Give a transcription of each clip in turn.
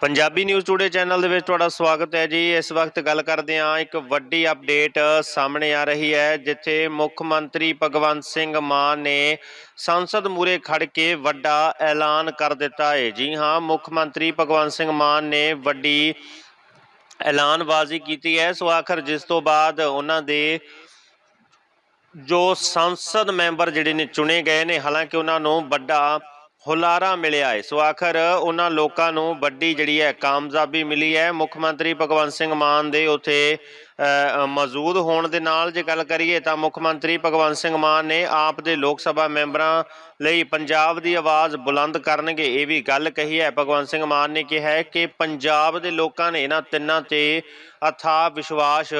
Punjabi news today channel ਦੇ ਵਿੱਚ ਤੁਹਾਡਾ ਸਵਾਗਤ ਹੈ ਜੀ। ਇਸ ਵਕਤ ਗੱਲ ਕਰਦੇ ਹਾਂ, ਇੱਕ ਵੱਡੀ ਅਪਡੇਟ ਸਾਹਮਣੇ ਆ ਰਹੀ ਹੈ, ਜਿੱਥੇ ਮੁੱਖ ਮੰਤਰੀ ਭਗਵੰਤ ਸਿੰਘ ਮਾਨ ਨੇ ਸੰਸਦ ਮੂਰੇ ਖੜ ਕੇ ਵੱਡਾ ਐਲਾਨ ਕਰ ਦਿੱਤਾ ਹੈ। ਜੀ ਹਾਂ, ਮੁੱਖ ਮੰਤਰੀ ਭਗਵੰਤ ਸਿੰਘ ਮਾਨ ਨੇ ਵੱਡੀ ਐਲਾਨਬਾਜ਼ੀ ਕੀਤੀ ਹੈ। ਸੋ ਆਖਰ ਜਿਸ ਤੋਂ ਬਾਅਦ ਉਹਨਾਂ ਦੇ ਜੋ ਸੰਸਦ ਮੈਂਬਰ ਜਿਹੜੇ ਨੇ ਚੁਣੇ ਗਏ ਨੇ, ਹਾਲਾਂਕਿ ਉਹਨਾਂ ਨੂੰ ਵੱਡਾ ਹੁਲਾਰਾ ਮਿਲਿਆ ਹੈ। ਸੋ ਆਖਰ ਉਹਨਾਂ ਲੋਕਾਂ ਨੂੰ ਵੱਡੀ ਜਿਹੜੀ ਹੈ ਕਾਮਯਾਬੀ ਮਿਲੀ ਹੈ। ਮੁੱਖ ਮੰਤਰੀ ਭਗਵੰਤ ਸਿੰਘ ਮਾਨ ਦੇ ਉਥੇ ਮੌਜੂਦ ਹੋਣ ਦੇ ਨਾਲ ਜੇ ਗੱਲ ਕਰੀਏ ਤਾਂ ਮੁੱਖ ਮੰਤਰੀ ਭਗਵੰਤ ਸਿੰਘ ਮਾਨ ਨੇ ਆਪ ਦੇ ਲੋਕ ਸਭਾ ਮੈਂਬਰਾਂ ਲਈ ਪੰਜਾਬ ਦੀ ਆਵਾਜ਼ ਬੁਲੰਦ ਕਰਨਗੇ। ਇਹ ਵੀ ਗੱਲ ਕਹੀ ਹੈ। ਭਗਵੰਤ ਸਿੰਘ ਮਾਨ ਨੇ ਕਿਹਾ ਹੈ ਕਿ ਪੰਜਾਬ ਦੇ ਲੋਕਾਂ ਨੇ ਇਹਨਾਂ ਤਿੰਨਾਂ ਤੇ ਅਥਾ ਵਿਸ਼ਵਾਸ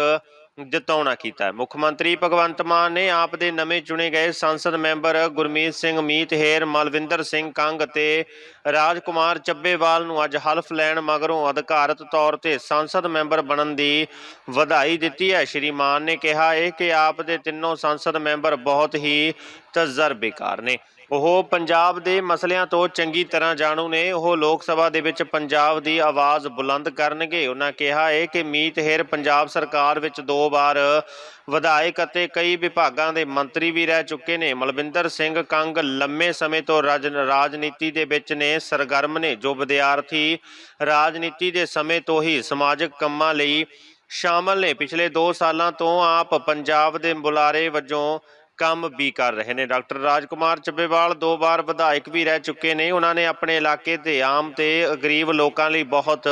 ਜਤਾਉਣਾ ਕੀਤਾ ਮੁੱਖ ਮੰਤਰੀ ਭਗਵੰਤ ਮਾਨ ਨੇ ਆਪ ਦੇ ਨਵੇਂ ਚੁਣੇ ਗਏ ਸੰਸਦ ਮੈਂਬਰ ਗੁਰਮੀਤ ਸਿੰਘ, ਮੀਤ ਹੇਰ, ਮਲਵਿੰਦਰ ਸਿੰਘ ਕੰਗ ਤੇ ਰਾਜਕੁਮਾਰ ਚੱਬੇਵਾਲ ਨੂੰ ਅੱਜ ਹਲਫ ਲੈਣ ਮਗਰੋਂ ਅਧਿਕਾਰਤ ਤੌਰ ਤੇ ਸੰਸਦ ਮੈਂਬਰ ਬਣਨ ਦੀ ਵਧਾਈ ਦਿੱਤੀ ਹੈ। ਸ਼੍ਰੀ ਮਾਨ ਨੇ ਕਿਹਾ ਹੈ ਕਿ ਆਪ ਦੇ ਤਿੰਨੋਂ ਸੰਸਦ ਮੈਂਬਰ ਬਹੁਤ ਹੀ ਤਜਰਬੇਕਾਰ ਨੇ। ਉਹ ਪੰਜਾਬ ਦੇ ਮਸਲਿਆਂ ਤੋਂ ਚੰਗੀ ਤਰ੍ਹਾਂ ਜਾਣੂ ਨੇ। ਉਹ ਲੋਕ ਸਭਾ ਦੇ ਵਿੱਚ ਪੰਜਾਬ ਦੀ ਆਵਾਜ਼ ਬੁਲੰਦ ਕਰਨਗੇ। ਉਹਨਾਂ ਕਿਹਾ ਹੈ ਕਿ ਮੀਤ ਹੇਰ ਪੰਜਾਬ ਸਰਕਾਰ ਵਿੱਚ ਦੋ ਵਾਰ ਵਿਧਾਇਕ ਅਤੇ ਕਈ ਵਿਭਾਗਾਂ ਦੇ ਮੰਤਰੀ ਵੀ ਰਹਿ ਚੁੱਕੇ ਨੇ। ਮਲਵਿੰਦਰ ਸਿੰਘ ਕੰਗ ਲੰਮੇ ਸਮੇਂ ਤੋਂ ਰਾਜ- ਰਾਜਨੀਤੀ ਦੇ ਵਿੱਚ ਨੇ। ਸਰਗਰਮ ਨੇ, ਜੋ ਵਿਦਿਆਰਥੀ ਰਾਜਨੀਤੀ ਦੇ ਸਮੇਂ ਤੋਂ ਹੀ ਸਮਾਜਿਕ ਕੰਮਾਂ ਲਈ ਸ਼ਾਮਲ ਨੇ। ਪਿਛਲੇ 2 ਸਾਲਾਂ ਤੋਂ ਆਪ ਪੰਜਾਬ ਦੇ ਬੁਲਾਰੇ ਵਜੋਂ ਕੰਮ ਵੀ ਕਰ ਰਹੇ ਨੇ। ਡਾਕਟਰ ਰਾਜਕੁਮਾਰ ਚੱਬੇਵਾਲ ਦੋ ਵਾਰ ਵਿਧਾਇਕ ਵੀ ਰਹਿ ਚੁੱਕੇ ਨੇ। ਉਹਨਾਂ ਨੇ ਆਪਣੇ ਇਲਾਕੇ ਤੇ ਆਮ ਤੇ ਗਰੀਬ ਲੋਕਾਂ ਲਈ ਬਹੁਤ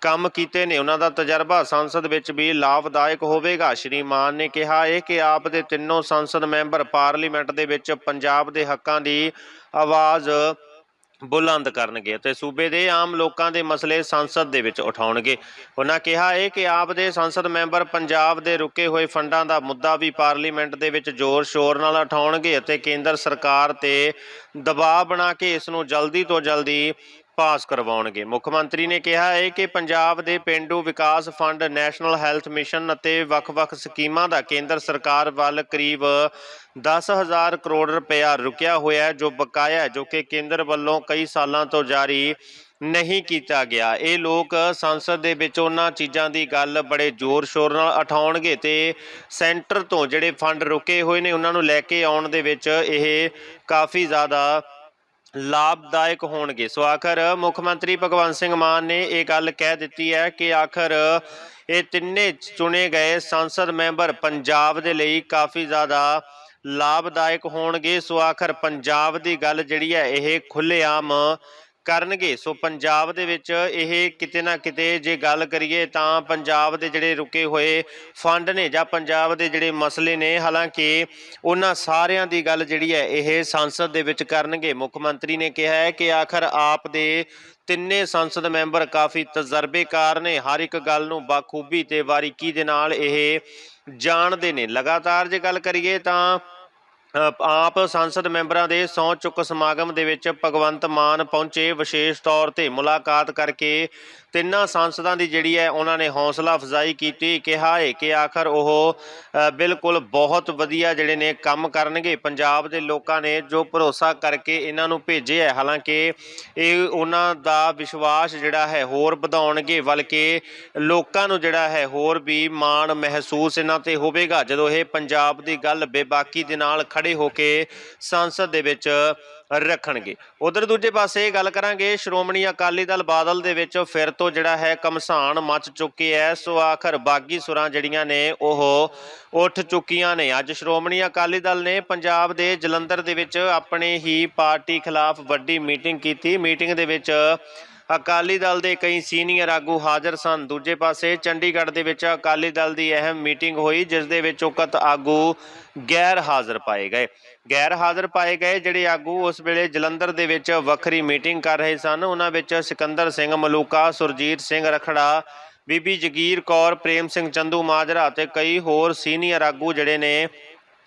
ਕੰਮ ਕੀਤੇ ਨੇ। ਉਹਨਾਂ ਦਾ ਤਜਰਬਾ ਸੰਸਦ ਵਿੱਚ ਵੀ ਲਾਭਦਾਇਕ ਹੋਵੇਗਾ। ਸ਼੍ਰੀ ਮਾਨ ਨੇ ਕਿਹਾ ਹੈ ਕਿ ਆਪ ਦੇ ਤਿੰਨੋਂ ਸੰਸਦ ਮੈਂਬਰ ਪਾਰਲੀਮੈਂਟ ਦੇ ਵਿੱਚ ਪੰਜਾਬ ਦੇ ਹੱਕਾਂ ਦੀ ਆਵਾਜ਼ ਬੁਲੰਦ ਕਰਨਗੇ ਅਤੇ ਸੂਬੇ ਦੇ ਆਮ ਲੋਕਾਂ ਦੇ ਮਸਲੇ ਸੰਸਦ ਦੇ ਵਿੱਚ ਉਠਾਉਣਗੇ। ਉਹਨਾਂ ਕਿਹਾ ਹੈ ਕਿ ਆਪ ਦੇ ਸੰਸਦ ਮੈਂਬਰ ਪੰਜਾਬ ਦੇ ਰੁਕੇ ਹੋਏ ਫੰਡਾਂ ਦਾ ਮੁੱਦਾ ਵੀ ਪਾਰਲੀਮੈਂਟ ਦੇ ਵਿੱਚ ਜ਼ੋਰ ਸ਼ੋਰ ਨਾਲ ਉਠਾਉਣਗੇ ਅਤੇ ਕੇਂਦਰ ਸਰਕਾਰ ਤੇ ਦਬਾਅ ਬਣਾ ਕੇ ਇਸ ਨੂੰ ਜਲਦੀ ਤੋਂ ਜਲਦੀ ਪਾਸ ਕਰਵਾਉਣਗੇ। ਮੁੱਖ ਮੰਤਰੀ ਨੇ ਕਿਹਾ ਹੈ ਕਿ ਪੰਜਾਬ ਦੇ ਪਿੰਡੂ ਵਿਕਾਸ ਫੰਡ, ਨੈਸ਼ਨਲ ਹੈਲਥ ਮਿਸ਼ਨ ਅਤੇ ਵੱਖ-ਵੱਖ ਸਕੀਮਾਂ ਦਾ ਕੇਂਦਰ ਸਰਕਾਰ ਵੱਲ ਕਰੀਬ 10000 ਕਰੋੜ ਰੁਪਇਆ ਰੁਕਿਆ ਹੋਇਆ ਹੈ, ਜੋ ਬਕਾਇਆ ਹੈ, ਜੋ ਕਿ ਕੇਂਦਰ ਵੱਲੋਂ ਕਈ ਸਾਲਾਂ ਤੋਂ ਜਾਰੀ ਨਹੀਂ ਕੀਤਾ ਗਿਆ। ਇਹ ਲੋਕ ਸੰਸਦ ਦੇ ਵਿੱਚ ਉਹਨਾਂ ਚੀਜ਼ਾਂ ਦੀ ਗੱਲ ਬੜੇ ਜ਼ੋਰ ਸ਼ੋਰ ਨਾਲ ਉਠਾਉਣਗੇ ਤੇ ਸੈਂਟਰ ਤੋਂ ਜਿਹੜੇ ਫੰਡ ਰੁਕੇ ਹੋਏ ਨੇ, ਉਹਨਾਂ ਨੂੰ ਲੈ ਕੇ ਆਉਣ ਦੇ ਵਿੱਚ ਇਹ ਕਾਫੀ ਜ਼ਿਆਦਾ ਲਾਭਦਾਇਕ ਹੋਣਗੇ। ਸੋ ਆਖਰ ਮੁੱਖ ਮੰਤਰੀ ਭਗਵੰਤ ਸਿੰਘ ਮਾਨ ਨੇ ਇਹ ਗੱਲ ਕਹਿ ਦਿੱਤੀ ਹੈ ਕਿ ਆਖਰ ਇਹ ਤਿੰਨੇ ਚੁਣੇ ਗਏ ਸੰਸਦ ਮੈਂਬਰ ਪੰਜਾਬ ਦੇ ਲਈ ਕਾਫੀ ਜ਼ਿਆਦਾ ਲਾਭਦਾਇਕ ਹੋਣਗੇ। ਸੋ ਆਖਰ ਪੰਜਾਬ ਦੀ ਗੱਲ ਜਿਹੜੀ ਹੈ ਇਹ ਖੁੱਲ੍ਹੇਆਮ ਕਰਨਗੇ। ਸੋ ਪੰਜਾਬ ਦੇ ਵਿੱਚ ਇਹ ਕਿਤੇ ਨਾ ਕਿਤੇ ਜੇ ਗੱਲ ਕਰੀਏ ਤਾਂ ਪੰਜਾਬ ਦੇ ਜਿਹੜੇ ਰੁਕੇ ਹੋਏ ਫੰਡ ਨੇ ਜਾਂ ਪੰਜਾਬ ਦੇ ਜਿਹੜੇ ਮਸਲੇ ਨੇ, ਹਾਲਾਂਕਿ ਉਹਨਾਂ ਸਾਰਿਆਂ ਦੀ ਗੱਲ ਜਿਹੜੀ ਹੈ ਇਹ ਸੰਸਦ ਦੇ ਵਿੱਚ ਕਰਨਗੇ। ਮੁੱਖ ਮੰਤਰੀ ਨੇ ਕਿਹਾ ਹੈ ਕਿ ਆਖਰ ਆਪ ਦੇ ਤਿੰਨੇ ਸੰਸਦ ਮੈਂਬਰ ਕਾਫੀ ਤਜਰਬੇਕਾਰ ਨੇ। ਹਰ ਇੱਕ ਗੱਲ ਨੂੰ ਬਾਖੂਬੀ ਤੇ ਵਾਰੀਕੀ ਦੇ ਨਾਲ ਇਹ ਜਾਣਦੇ ਨੇ। ਲਗਾਤਾਰ ਜੇ ਗੱਲ ਕਰੀਏ ਤਾਂ ਆਪ ਸੰਸਦ ਮੈਂਬਰਾਂ ਦੇ ਸਹੁੰ ਚੁੱਕ ਸਮਾਗਮ ਦੇ ਵਿੱਚ ਭਗਵੰਤ ਮਾਨ ਪਹੁੰਚੇ। ਵਿਸ਼ੇਸ਼ ਤੌਰ ਤੇ ਮੁਲਾਕਾਤ ਕਰਕੇ ਤਿੰਨਾਂ ਸੰਸਦਾਂ ਦੀ ਜਿਹੜੀ ਹੈ, ਉਹਨਾਂ ਨੇ ਹੌਸਲਾ ਅਫਜ਼ਾਈ ਕੀਤੀ, ਕਿਹਾ ਹੈ ਕਿ ਆਖਰ ਉਹ ਬਿਲਕੁਲ ਬਹੁਤ ਵਧੀਆ ਜਿਹੜੇ ਨੇ ਕੰਮ ਕਰਨਗੇ। ਪੰਜਾਬ ਦੇ ਲੋਕਾਂ ਨੇ ਜੋ ਭਰੋਸਾ ਕਰਕੇ ਇਹਨਾਂ ਨੂੰ ਭੇਜਿਆ ਹੈ, ਹਾਲਾਂਕਿ ਇਹ ਉਹਨਾਂ ਦਾ ਵਿਸ਼ਵਾਸ ਜਿਹੜਾ ਹੈ ਹੋਰ ਵਧਾਉਣਗੇ, ਬਲਕਿ ਲੋਕਾਂ ਨੂੰ ਜਿਹੜਾ ਹੈ ਹੋਰ ਵੀ ਮਾਣ ਮਹਿਸੂਸ ਇਹਨਾਂ ਤੇ ਹੋਵੇਗਾ। ਜਦੋਂ ਇਹ ਪੰਜਾਬ ਦੀ ਗੱਲ ਬੇਬਾਕੀ ਦੇ ਨਾਲ ਖੜੇ ਹੋ ਕੇ ਸੰਸਦ ਦੇ ਵਿੱਚ ਰੱਖਣਗੇ। ਉਧਰ ਦੂਜੇ ਪਾਸੇ ਗੱਲ ਕਰਾਂਗੇ, ਸ਼੍ਰੋਮਣੀ ਅਕਾਲੀ ਦਲ ਬਾਦਲ ਦੇ ਵਿੱਚ ਫਿਰ ਤੋਂ ਜਿਹੜਾ ਹੈ ਕਮਸਾਨ ਮਚ ਚੁੱਕੀ ਹੈ। ਸੋ ਆਖਰ ਬਾਗੀ ਸੁਰਾਂ ਜਿਹੜੀਆਂ ਨੇ, ਉਹ ਉੱਠ ਚੁੱਕੀਆਂ ਨੇ। ਅੱਜ ਸ਼੍ਰੋਮਣੀ ਅਕਾਲੀ ਦਲ ਨੇ ਪੰਜਾਬ ਦੇ ਜਲੰਧਰ ਦੇ ਵਿੱਚ ਆਪਣੇ ਹੀ ਪਾਰਟੀ ਖਿਲਾਫ ਵੱਡੀ ਮੀਟਿੰਗ ਕੀਤੀ। ਮੀਟਿੰਗ ਦੇ ਵਿੱਚ ਅਕਾਲੀ ਦਲ ਦੇ ਕਈ ਸੀਨੀਅਰ ਆਗੂ ਹਾਜ਼ਰ ਸਨ। ਦੂਜੇ ਪਾਸੇ ਚੰਡੀਗੜ੍ਹ ਦੇ ਵਿੱਚ ਅਕਾਲੀ ਦਲ ਦੀ ਅਹਿਮ ਮੀਟਿੰਗ ਹੋਈ, ਜਿਸ ਦੇ ਵਿੱਚ ਉਕਤ ਆਗੂ ਗੈਰ ਹਾਜ਼ਰ ਪਾਏ ਗਏ। ਗੈਰ ਹਾਜ਼ਰ ਪਾਏ ਗਏ ਜਿਹੜੇ ਆਗੂ ਉਸ ਵੇਲੇ ਜਲੰਧਰ ਦੇ ਵਿੱਚ ਵੱਖਰੀ ਮੀਟਿੰਗ ਕਰ ਰਹੇ ਸਨ। ਉਹਨਾਂ ਵਿੱਚ ਸਿਕੰਦਰ ਸਿੰਘ ਮਲੂਕਾ, ਸੁਰਜੀਤ ਸਿੰਘ ਰਖੜਾ, ਬੀਬੀ ਜਗੀਰ ਕੌਰ, ਪ੍ਰੇਮ ਸਿੰਘ ਚੰਦੂ ਮਾਜਰਾ ਅਤੇ ਕਈ ਹੋਰ ਸੀਨੀਅਰ ਆਗੂ ਜਿਹੜੇ ਨੇ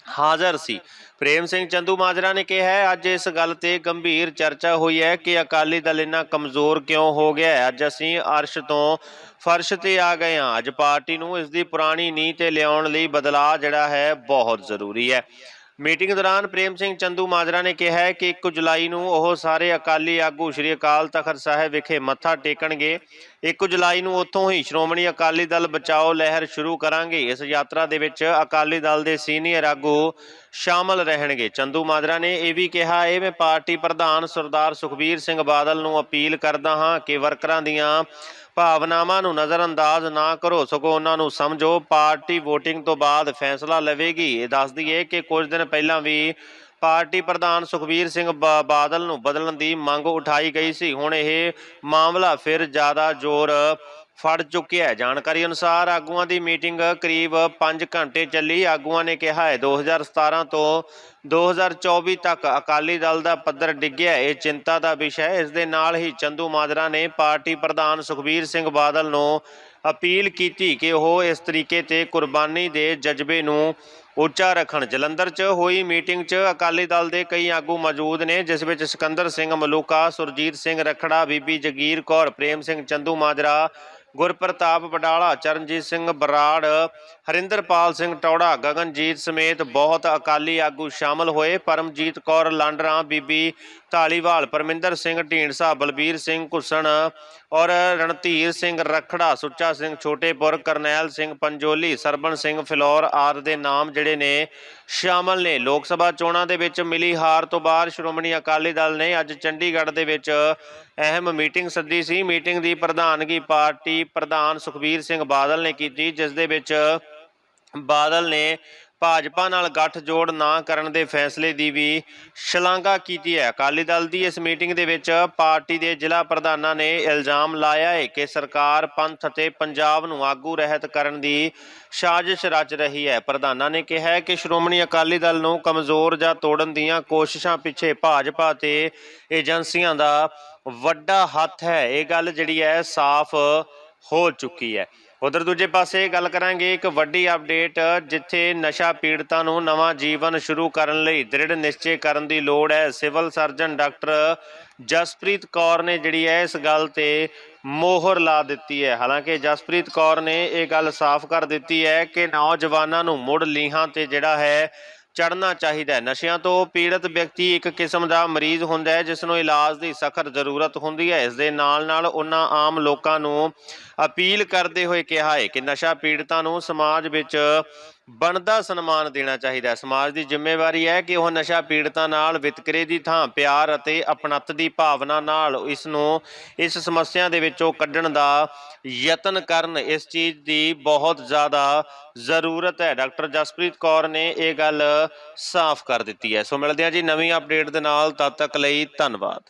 ਹਾਜ਼ਰ ਸੀ। ਪ੍ਰੇਮ ਸਿੰਘ ਚੰਦੂ ਮਾਜਰਾ ਨੇ ਕਿਹਾ ਹੈ, ਅੱਜ ਇਸ ਗੱਲ ਤੇ ਗੰਭੀਰ ਚਰਚਾ ਹੋਈ ਹੈ ਕਿ ਅਕਾਲੀ ਦਲ ਇੰਨਾ ਕਮਜ਼ੋਰ ਕਿਉਂ ਹੋ ਗਿਆ ਹੈ। ਅੱਜ ਅਸੀਂ ਅਰਸ਼ ਤੋਂ ਫਰਸ਼ ਤੇ ਆ ਗਏ ਹਾਂ। ਅੱਜ ਪਾਰਟੀ ਨੂੰ ਇਸ ਦੀ ਪੁਰਾਣੀ ਨੀਂਹ ਤੇ ਲਿਆਉਣ ਲਈ ਬਦਲਾਅ ਜਿਹੜਾ ਹੈ ਬਹੁਤ ਜ਼ਰੂਰੀ ਹੈ। ਮੀਟਿੰਗ ਦੌਰਾਨ ਪ੍ਰੇਮ ਸਿੰਘ ਚੰਦੂ ਮਾਜਰਾ ਨੇ ਕਿਹਾ ਹੈ ਕਿ 1 ਜੁਲਾਈ ਨੂੰ ਉਹ ਸਾਰੇ ਅਕਾਲੀ ਆਗੂ ਸ੍ਰੀ ਅਕਾਲ ਤਖਤ ਸਾਹਿਬ ਵਿਖੇ ਮੱਥਾ ਟੇਕਣਗੇ। 1 ਜੁਲਾਈ ਨੂੰ ਉੱਥੋਂ ਹੀ ਸ਼੍ਰੋਮਣੀ ਅਕਾਲੀ ਦਲ ਬਚਾਓ ਲਹਿਰ ਸ਼ੁਰੂ ਕਰਾਂਗੇ। ਇਸ ਯਾਤਰਾ ਦੇ ਵਿੱਚ ਅਕਾਲੀ ਦਲ ਦੇ ਸੀਨੀਅਰ ਆਗੂ ਸ਼ਾਮਲ ਰਹਿਣਗੇ। ਚੰਦੂ ਮਾਜਰਾ ਨੇ ਇਹ ਵੀ ਕਿਹਾ ਹੈ ਮੈਂ ਪਾਰਟੀ ਪ੍ਰਧਾਨ ਸਰਦਾਰ ਸੁਖਬੀਰ ਸਿੰਘ ਬਾਦਲ ਨੂੰ ਅਪੀਲ ਕਰਦਾ ਹਾਂ ਕਿ ਵਰਕਰਾਂ ਦੀਆਂ ਭਾਵਨਾਵਾਂ ਨੂੰ ਨਜ਼ਰਅੰਦਾਜ਼ ਨਾ ਕਰੋ, ਸਗੋਂ ਉਹਨਾਂ ਨੂੰ ਸਮਝੋ, ਪਾਰਟੀ VOTING ਤੋਂ ਬਾਅਦ ਫੈਸਲਾ ਲਵੇਗੀ। ਇਹ ਦੱਸ ਦਈਏ ਕਿ ਕੁਝ ਦਿਨ ਪਹਿਲਾਂ ਵੀ ਪਾਰਟੀ ਪ੍ਰਧਾਨ ਸੁਖਬੀਰ ਸਿੰਘ ਬਾਦਲ ਨੂੰ ਬਦਲਣ ਦੀ ਮੰਗ ਉਠਾਈ ਗਈ ਸੀ। ਹੁਣ ਇਹ ਮਾਮਲਾ ਫਿਰ ਜ਼ਿਆਦਾ ਜ਼ੋਰ ਫੜ ਚੁੱਕਿਆ ਜਾਣਕਾਰੀ ਅਨੁਸਾਰ ਆਗੂਆਂ ਦੀ ਮੀਟਿੰਗ ਕਰੀਬ 5 ਘੰਟੇ ਚੱਲੀ। ਆਗੂਆਂ ਨੇ ਕਿਹਾ ਹੈ 2017 ਤੋਂ 2024 ਤੱਕ ਅਕਾਲੀ ਦਲ ਦਾ ਪੱਧਰ ਡਿੱਗਿਆ ਇਹ ਚਿੰਤਾ ਦਾ ਵਿਸ਼ਾ ਹੈ। ਇਸ ਦੇ ਨਾਲ ਹੀ ਚੰਦੂ ਮਾਜਰਾ ਨੇ ਪਾਰਟੀ ਪ੍ਰਧਾਨ ਸੁਖਬੀਰ ਸਿੰਘ ਬਾਦਲ ਨੂੰ ਅਪੀਲ ਕੀਤੀ ਕਿ ਉਹ ਇਸ ਤਰੀਕੇ ਤੇ ਕੁਰਬਾਨੀ ਦੇ ਜਜ਼ਬੇ ਨੂੰ ਉੱਚਾ ਰੱਖਣ। ਜਲੰਧਰ 'ਚ ਹੋਈ ਮੀਟਿੰਗ 'ਚ ਅਕਾਲੀ ਦਲ ਦੇ ਕਈ ਆਗੂ ਮੌਜੂਦ ਨੇ, ਜਿਸ ਵਿੱਚ ਸਿਕੰਦਰ ਸਿੰਘ ਮਲੂਕਾ, ਸੁਰਜੀਤ ਸਿੰਘ ਰਖੜਾ, ਬੀਬੀ ਜਗੀਰ ਕੌਰ, ਪ੍ਰੇਮ ਸਿੰਘ ਚੰਦੂ ਮਾਜਰਾ ਗੁਰਪ੍ਰਤਾਪ ਬਡਾਲਾ ਚਰਨਜੀਤ ਸਿੰਘ ਬਰਾੜ, ਹਰਿੰਦਰਪਾਲ ਸਿੰਘ ਟੌੜਾ, ਗਗਨਜੀਤ ਸਮੇਤ ਬਹੁਤ ਅਕਾਲੀ ਆਗੂ ਸ਼ਾਮਲ ਹੋਏ। ਪਰਮਜੀਤ ਕੌਰ ਲਾਂਡਰਾ, ਬੀਬੀ ਢਾਲੀਵਾਲ ਪਰਮਿੰਦਰ ਸਿੰਘ ਢੀਂਡਸਾ, ਬਲਬੀਰ ਸਿੰਘ ਘੁੱਸਣ ਔਰ ਰਣਧੀਰ ਸਿੰਘ ਰਖੜਾ, ਸੁੱਚਾ ਸਿੰਘ ਛੋਟੇਪੁਰ ਕਰਨੈਲ ਸਿੰਘ ਪੰਜੋਲੀ ਸਰਬਨ ਸਿੰਘ ਫਿਲੌਰ ਆਦਿ ਦੇ ਨਾਮ ਜਿਹੜੇ ਨੇ ਸ਼ਾਮਲ ਨੇ। ਲੋਕ ਸਭਾ ਚੋਣਾਂ ਦੇ ਵਿੱਚ ਮਿਲੀ ਹਾਰ ਤੋਂ ਬਾਅਦ ਸ਼੍ਰੋਮਣੀ ਅਕਾਲੀ ਦਲ ਨੇ ਅੱਜ ਚੰਡੀਗੜ੍ਹ ਦੇ ਵਿੱਚ ਅਹਿਮ ਮੀਟਿੰਗ ਸੱਦੀ ਸੀ। ਮੀਟਿੰਗ ਦੀ ਪ੍ਰਧਾਨਗੀ ਪਾਰਟੀ ਪ੍ਰਧਾਨ ਸੁਖਬੀਰ ਸਿੰਘ ਬਾਦਲ ਨੇ ਕੀਤੀ, ਜਿਸ ਦੇ ਵਿੱਚ ਬਾਦਲ ਨੇ ਭਾਜਪਾ ਨਾਲ ਗੱਠਜੋੜ ਨਾ ਕਰਨ ਦੇ ਫੈਸਲੇ ਦੀ ਵੀ ਸ਼ਲਾਘਾ ਕੀਤੀ ਹੈ। ਅਕਾਲੀ ਦਲ ਦੀ ਇਸ ਮੀਟਿੰਗ ਦੇ ਵਿੱਚ ਪਾਰਟੀ ਦੇ ਜ਼ਿਲ੍ਹਾ ਪ੍ਰਧਾਨਾਂ ਨੇ ਇਲਜ਼ਾਮ ਲਾਇਆ ਹੈ ਕਿ ਸਰਕਾਰ ਪੰਥ ਅਤੇ ਪੰਜਾਬ ਨੂੰ ਆਗੂ ਰਹਿਤ ਕਰਨ ਦੀ ਸਾਜ਼ਿਸ਼ ਰਚ ਰਹੀ ਹੈ। ਪ੍ਰਧਾਨਾਂ ਨੇ ਕਿਹਾ ਕਿ ਸ਼੍ਰੋਮਣੀ ਅਕਾਲੀ ਦਲ ਨੂੰ ਕਮਜ਼ੋਰ ਜਾਂ ਤੋੜਨ ਦੀਆਂ ਕੋਸ਼ਿਸ਼ਾਂ ਪਿੱਛੇ ਭਾਜਪਾ ਤੇ ਏਜੰਸੀਆਂ ਦਾ ਵੱਡਾ ਹੱਥ ਹੈ। ਇਹ ਗੱਲ ਜਿਹੜੀ ਹੈ ਸਾਫ਼ ਹੋ ਚੁੱਕੀ ਹੈ। ਉਧਰ ਦੂਜੇ ਪਾਸੇ ਗੱਲ ਕਰਾਂਗੇ ਇੱਕ ਵੱਡੀ ਅਪਡੇਟ ਜਿੱਥੇ ਨਸ਼ਾ ਪੀੜਤਾਂ ਨੂੰ ਨਵਾਂ ਜੀਵਨ ਸ਼ੁਰੂ ਕਰਨ ਲਈ ਦ੍ਰਿੜ ਨਿਸ਼ਚੇ ਕਰਨ ਦੀ ਲੋੜ ਹੈ। Civil surgeon doctor Jaspreet Kaur ਨੇ ਜਿਹੜੀ ਹੈ ਇਸ ਗੱਲ ਤੇ ਮੋਹਰ ਲਾ ਦਿੱਤੀ ਹੈ। ਹਾਲਾਂਕਿ ਜਸਪ੍ਰੀਤ ਕੌਰ ਨੇ ਇਹ ਗੱਲ ਸਾਫ਼ ਕਰ ਦਿੱਤੀ ਹੈ ਕਿ ਨੌਜਵਾਨਾਂ ਨੂੰ ਮੁੜ ਲੀਹਾਂ ਤੇ ਜਿਹੜਾ ਹੈ ਚੜਨਾ ਚਾਹੀਦਾ ਹੈ। ਨਸ਼ਿਆਂ ਤੋਂ ਪੀੜਤ ਵਿਅਕਤੀ ਇੱਕ ਕਿਸਮ ਦਾ ਮਰੀਜ਼ ਹੁੰਦਾ ਹੈ, ਜਿਸ ਨੂੰ ਇਲਾਜ ਦੀ ਸਖਤ ਜ਼ਰੂਰਤ ਹੁੰਦੀ ਹੈ। ਇਸ ਦੇ ਨਾਲ ਨਾਲ ਉਹਨਾਂ ਆਮ ਲੋਕਾਂ ਨੂੰ ਅਪੀਲ ਕਰਦੇ ਹੋਏ ਕਿਹਾ ਹੈ ਕਿ ਨਸ਼ਾ ਪੀੜਤਾਂ ਨੂੰ ਸਮਾਜ ਵਿੱਚ ਬਣਦਾ ਸਨਮਾਨ ਦੇਣਾ ਚਾਹੀਦਾ ਹੈ। ਸਮਾਜ ਦੀ ਜ਼ਿੰਮੇਵਾਰੀ ਹੈ ਕਿ ਉਹ ਨਸ਼ਾ ਪੀੜਤਾਂ ਨਾਲ, ਵਿਤਕਰੇ ਦੀ ਥਾਂ, ਪਿਆਰ ਅਤੇ ਅਪਣੱਤ ਦੀ ਭਾਵਨਾ ਨਾਲ ਇਸ ਨੂੰ, ਇਸ ਸਮੱਸਿਆ ਦੇ ਵਿੱਚੋਂ ਕੱਢਣ ਦਾ ਯਤਨ ਕਰਨ। ਇਸ ਚੀਜ਼ ਦੀ ਬਹੁਤ ਜ਼ਿਆਦਾ ਜ਼ਰੂਰਤ ਹੈ। ਡਾਕਟਰ ਜਸਪ੍ਰੀਤ ਕੌਰ ਨੇ ਇਹ ਗੱਲ ਸਾਫ਼ ਕਰ ਦਿੱਤੀ ਹੈ। ਸੋ ਮਿਲਦੇ ਹਾਂ ਜੀ ਨਵੀਂ ਅਪਡੇਟ ਦੇ ਨਾਲ। ਤਦ ਤੱਕ ਲਈ ਧੰਨਵਾਦ।